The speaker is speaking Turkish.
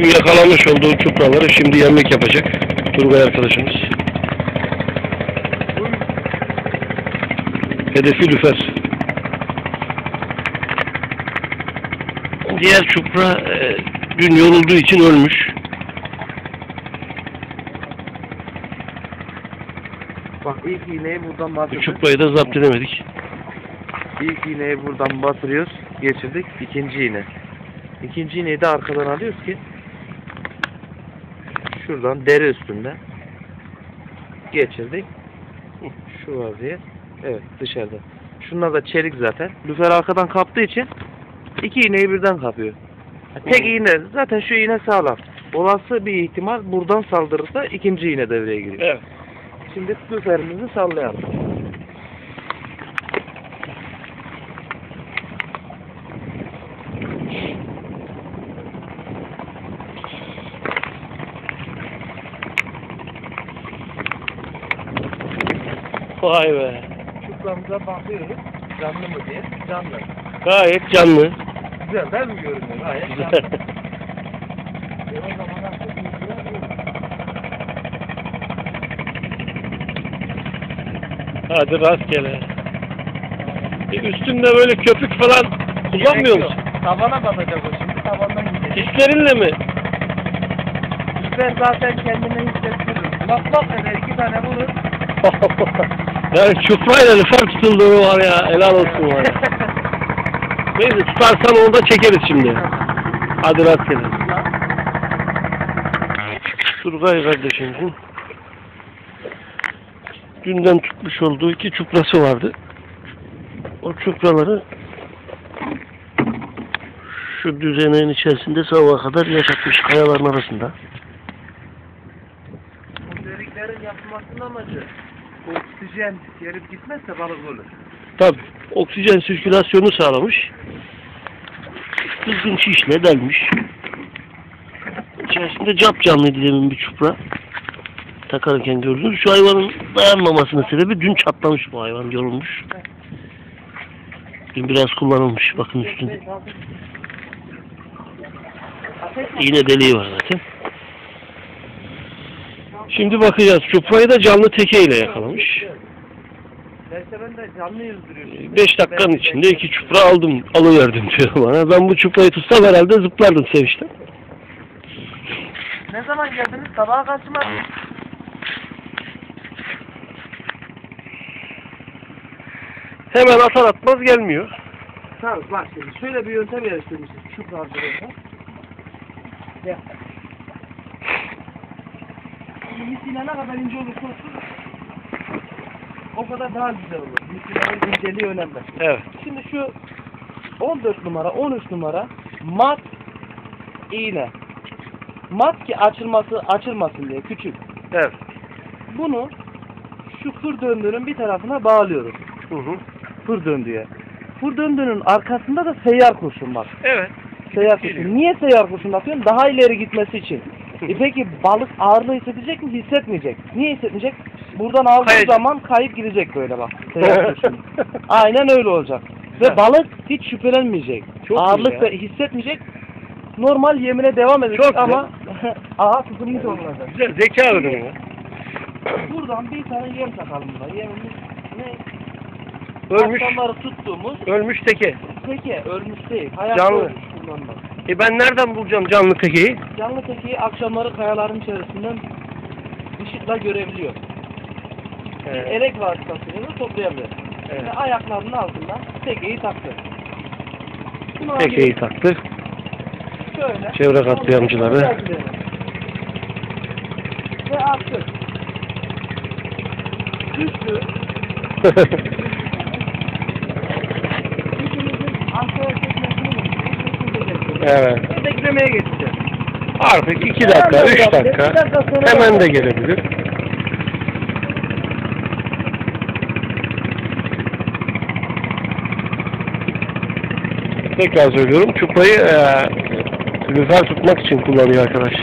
Bugün yakalamış olduğu çupraları şimdi yemek yapacak. Turgay arkadaşımız. Hedefi lüfer. Diğer çupra e, dün yorulduğu için ölmüş. Bak ilk iğneyi buradan Bu batırdık. çuprayı da zapt edemedik. İlk iğneyi buradan batırıyoruz. Geçirdik. İkinci iğne. İkinci iğneyi de arkadan alıyoruz ki şuradan deri üstünde geçirdik. Şu vaziyet. Evet dışarıda. Şunlar da çelik zaten. Lüfer arkadan kaptığı için iki iğneyi birden kapıyor. Tek iğne zaten şu iğne sağlam. Olası bir ihtimal buradan saldırırsa ikinci iğne devreye giriyor. Evet. Şimdi lüferimizi sallayalım. Vay be. Çupramıza bakıyoruz. Canlı mı diye. Canlı. Gayet canlı. Güzel değil mi görünüyor? Gayet canlı. E o zaman artık yüzüne vurun. Hadi rastgele. E, üstünde böyle köpük falan kullanmıyor musun? Tavana batacak o şimdi. Tavandan gidecek. Hislerinle mi? Lüfer zaten kendine hissettirir. Bak bak eder iki tane vurur. yani çuprayla lüfer tutulduğu var ya. Helal olsun var ya. Neyse tutarsan onu da çekeriz şimdi. Hadi rastgele. Turgay kardeşimizin dünden tutmuş olduğu iki çuprası vardı. O çupraları şu düzeneğin içerisinde sabaha kadar yaşatmış kayaların arasında. Bu deliklerin yapılmasının amacı oksijen gelip gitmezse balık olur. Tabi oksijen sirkülasyonu sağlamış. Kızgın şişle delmiş. İçerisinde cap canlıydı demin bir çupra. Takarken gördünüz. Şu hayvanın dayanmamasının sebebi dün çatlamış bu hayvan yorulmuş. Dün biraz kullanılmış bakın üstünde. İğne deliği var zaten. Şimdi bakacağız. Çuprayı da canlı tekeyle yakalamış. Neyse ben de canlı yüzdürüyorum. 5 dakikanın içinde iki çupra aldım, alıverdim diyor bana. Ben bu çuprayı tutsam herhalde zıplardım sevinçten. Ne zaman geldiniz? Sabaha mı? Hemen atar atmaz gelmiyor. Tamam bak şimdi şöyle bir yöntem geliştirmişiz. Şu kaldırımda. Gel. Şimdi misina ne kadar ince olursa olsun o kadar daha güzel olur. Misinanın inceliği önemli. Evet. Şimdi şu 14 numara, 13 numara mat iğne. Mat ki açılması açılmasın diye küçük. Evet. Bunu şu fır döndüğünün bir tarafına bağlıyoruz. Hı hı. Fır döndüğe. Fır döndüğünün arkasında da seyyar kurşun var. Evet. Seyyar kurşun. Niye seyyar kurşun atıyorum? Daha ileri gitmesi için. E peki balık ağırlığı hissedecek mi? Hissetmeyecek. Niye hissetmeyecek? Buradan aldığı Kayacak. zaman kayıp gidecek böyle bak. Aynen öyle olacak. Güzel. Ve balık hiç şüphelenmeyecek. Çok iyi Ağırlık ya. da hissetmeyecek. Normal yemine devam edecek Çok ama aha tutumlu olacak. Güzel zeka ödümü ya. Buradan bir tane yem takalım buna. Yemimiz ne? Ölmüş. Aslanları tuttuğumuz Ölmüş teke. teke ölmüş değil. Hayatta Canlı. ölmüş. E ben nereden bulacağım canlı tekeyi? Canlı tekeyi akşamları kayaların içerisinden ışıkla görebiliyor. Ee, Elek vasıtasıyla toplayabilir. Evet. Ve ayaklarının altından tekeyi taktı. Bunu tekeyi taktı. şöyle. Çevre katliamcıları. Ve attı. Düştü. evet. Ve beklemeye geçeceğiz. Artık 2 dakika, 3 dakika. Hemen de gelebilir. Tekrar söylüyorum. Çupayı e, lüfer tutmak için kullanıyor arkadaş.